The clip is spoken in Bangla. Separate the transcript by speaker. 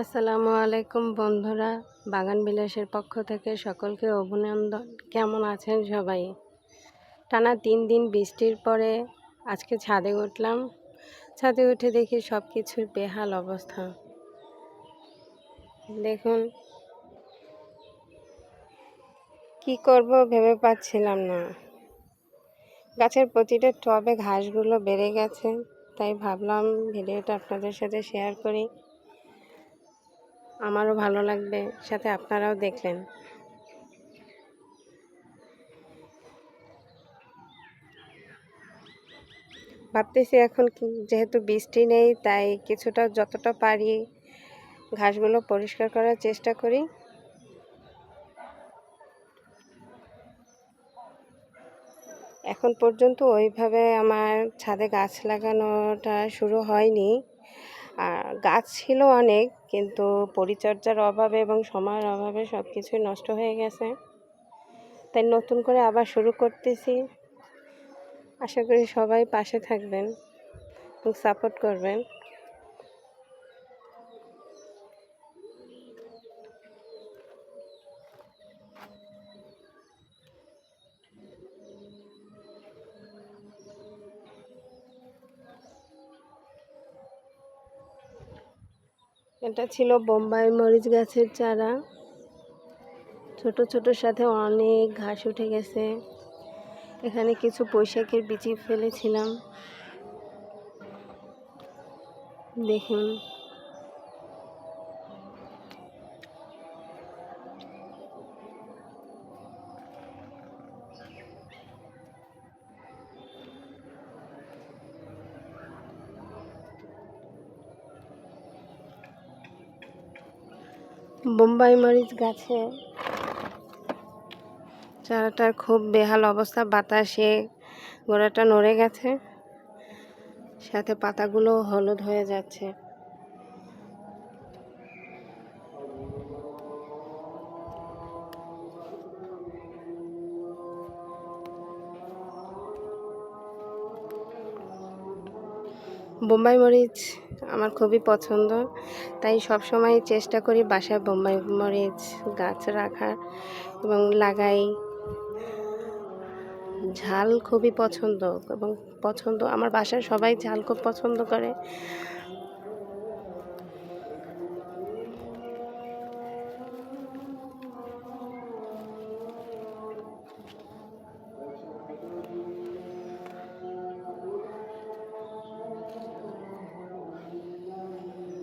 Speaker 1: আসসালামু আলাইকুম বন্ধুরা, বাগান বিলাসের পক্ষ থেকে সকলকে অভিনন্দন। কেমন আছেন সবাই? টানা তিন দিন বৃষ্টির পরে আজকে ছাদে উঠলাম। ছাদে উঠে দেখি সব কিছুর বেহাল অবস্থা। দেখুন, কি করব ভেবে পাচ্ছিলাম না। গাছের প্রতিটা টবে ঘাসগুলো বেড়ে গেছে, তাই ভাবলাম ভিডিওটা আপনাদের সাথে শেয়ার করি। আমারও ভালো লাগবে, সাথে আপনারাও দেখলেন। ভাবতেছি এখন যেহেতু বৃষ্টি নেই, তাই কিছুটা যতটা পারি ঘাসগুলো পরিষ্কার করার চেষ্টা করি। এখন পর্যন্ত ওইভাবে আমার ছাদে গাছ লাগানোটা শুরু হয়নি। গাছ ছিল অনেক, কিন্তু পরিচর্যার অভাবে এবং সময়ের অভাবে সব কিছুই নষ্ট হয়ে গেছে। তাই নতুন করে আবার শুরু করতেছি। আশা করি সবাই পাশে থাকবেন এবং সাপোর্ট করবেন। এটা ছিল বোম্বাই মরিচ গাছের চারা। ছোট ছোট সাথে অনেক ঘাস উঠে গেছে। এখানে কিছু বৈশাখের বিচি ফেলেছিলাম। দেখুন। বোম্বাই মরিচ গাছে। চারাটার খুব বেহাল অবস্থা, বাতাসে গোড়াটা নড়ে গেছে, সাথে পাতাগুলো হলুদ হয়ে যাচ্ছে। বোম্বাই মরিচ আমার খুবই পছন্দ। তাই সব সময় চেষ্টা করি বাসায় বোম্বাই মরিচ গাছ রাখার এবং লাগাই। ঝাল খুবই পছন্দ এবং পছন্দ, আমার বাসায় সবাই ঝাল খুব পছন্দ করে।